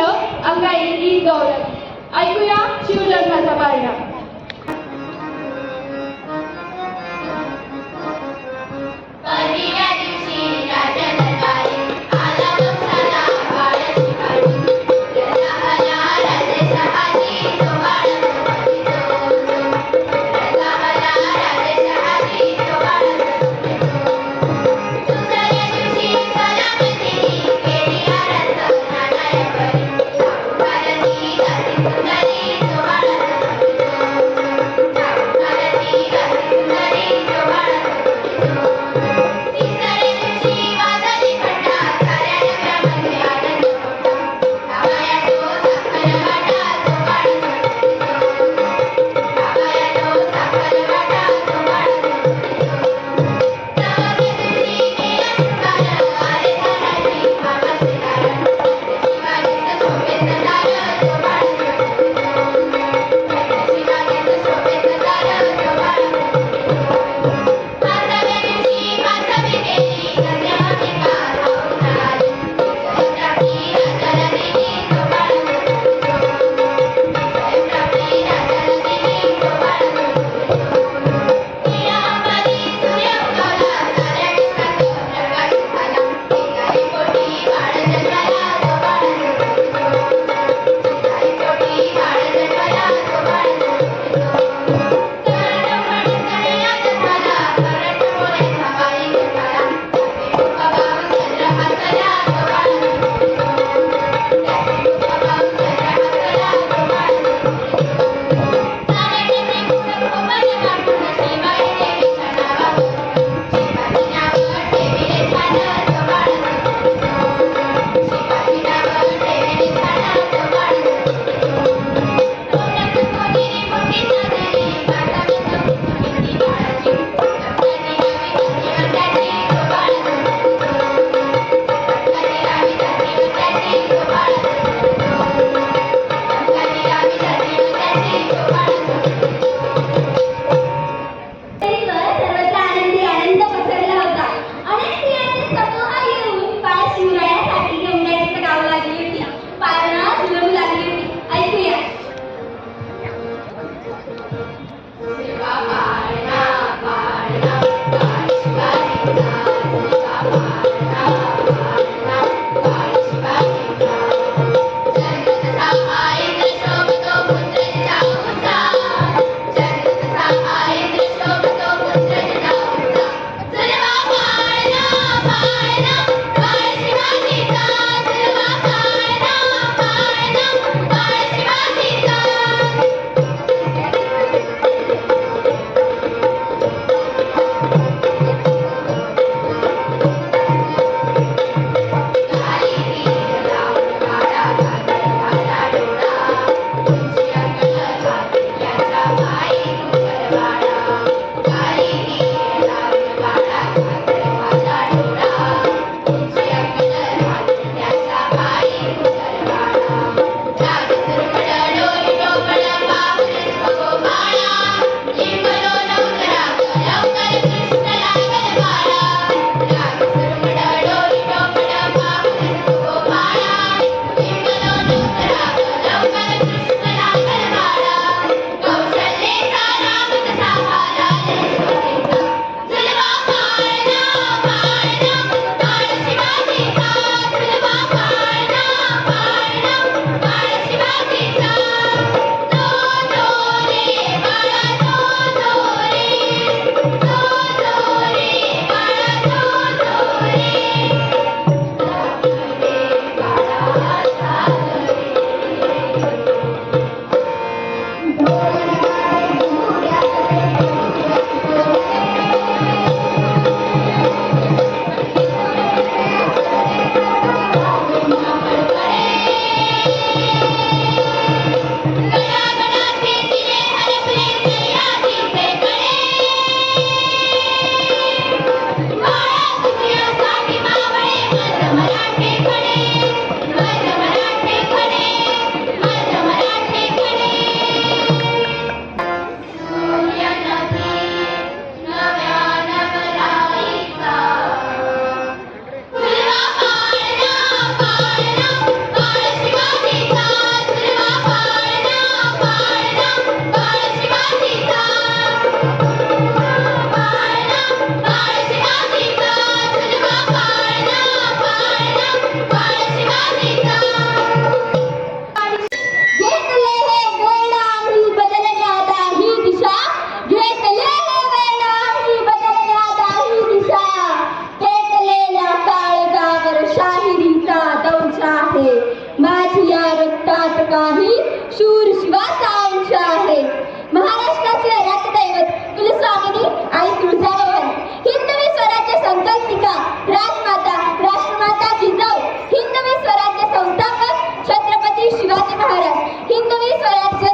झालं? अंगाई ई दौलत ऐकूया शिवजन्माचा पाळणा. सारांश आहे. महाराष्ट्राचे राजदैवत कुलस्वामिनी आणि तुळजाभवन हिंदवी स्वराज्य संकल्पिका राजमाता राष्ट्रमाता जिजाऊ हिंदवी स्वराज्य संस्थापक छत्रपती शिवाजी महाराज हिंदवी स्वराज्य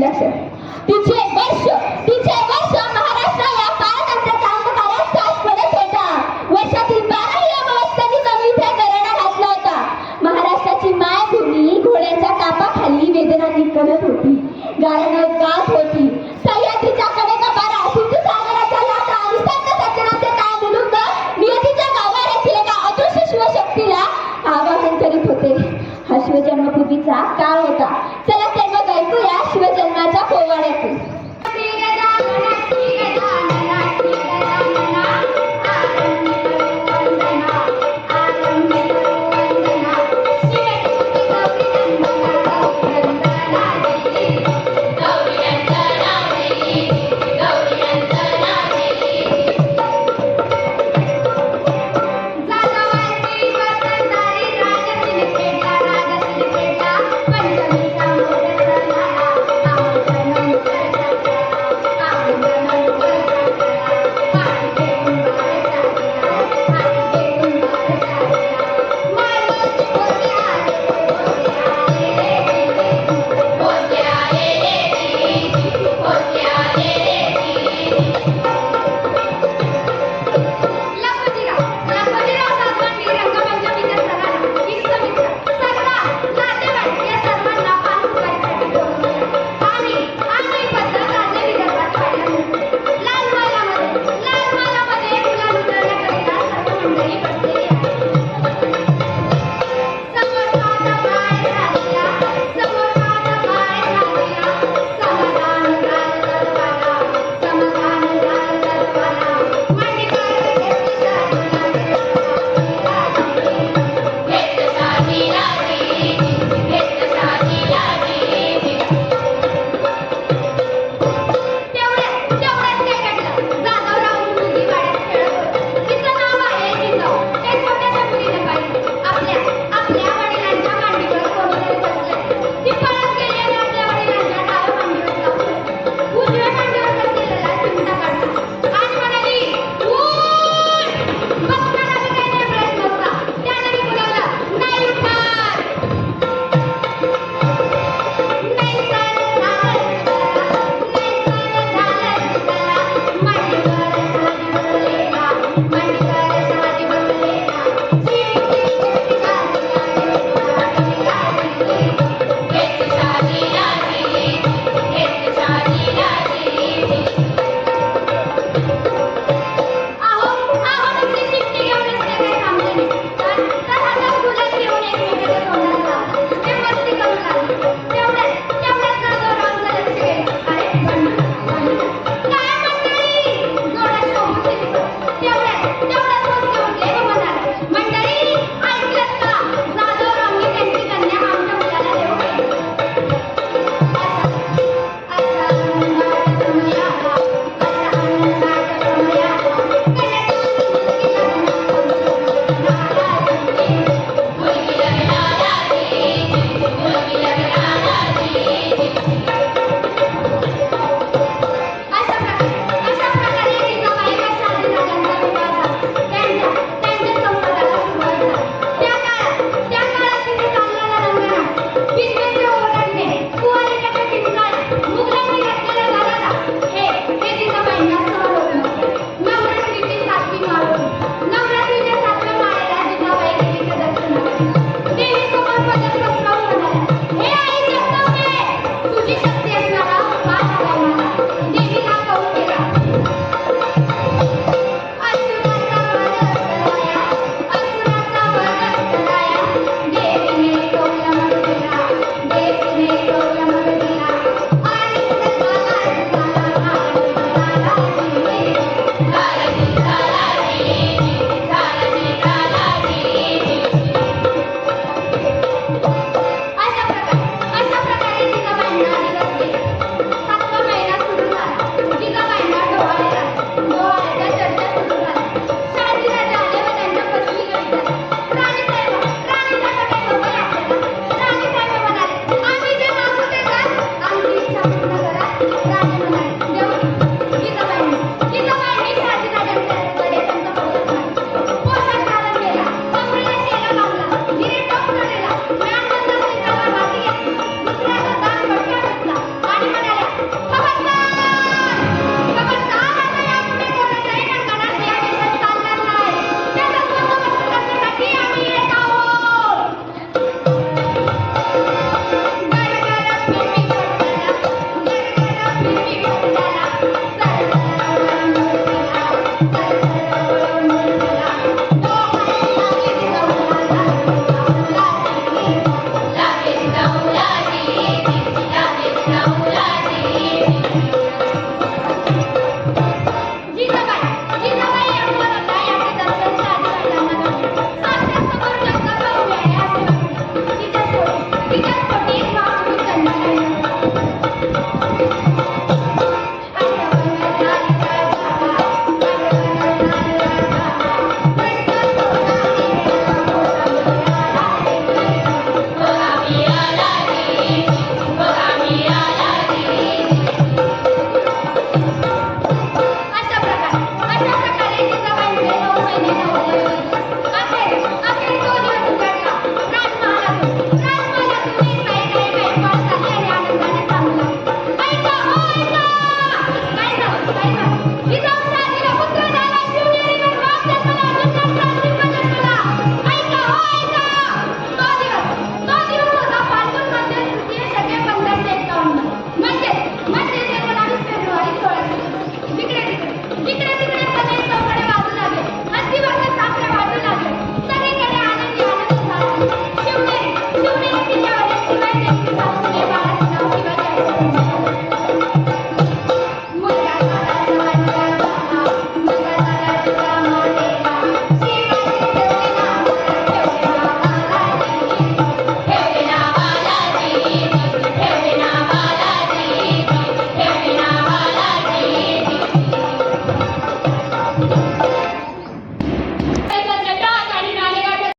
चरित्रच तिचे वर्ष तिचे वर्ष महाराष्ट्र या काळानंतरच्या अंधकारात साथ होता वर्षातील बाराही अमावस्यांनी कमी इथे गराडा घातला होता. महाराष्ट्राची मायभूमी घोड्यांच्या टापाखाली वेदनांनी करत होती. गायन गात होती. सह्याद्रीच्या कडेचा बारा सिंधू सागराच्या लाटा आणि संत सज्जनाचे काय विरुद्ध नियतीच्या गाभाऱ्यातील एका अदृश्य शिवशक्तीला आवाहन करीत होते. हा शिवजन्मपूर्वीचा काळ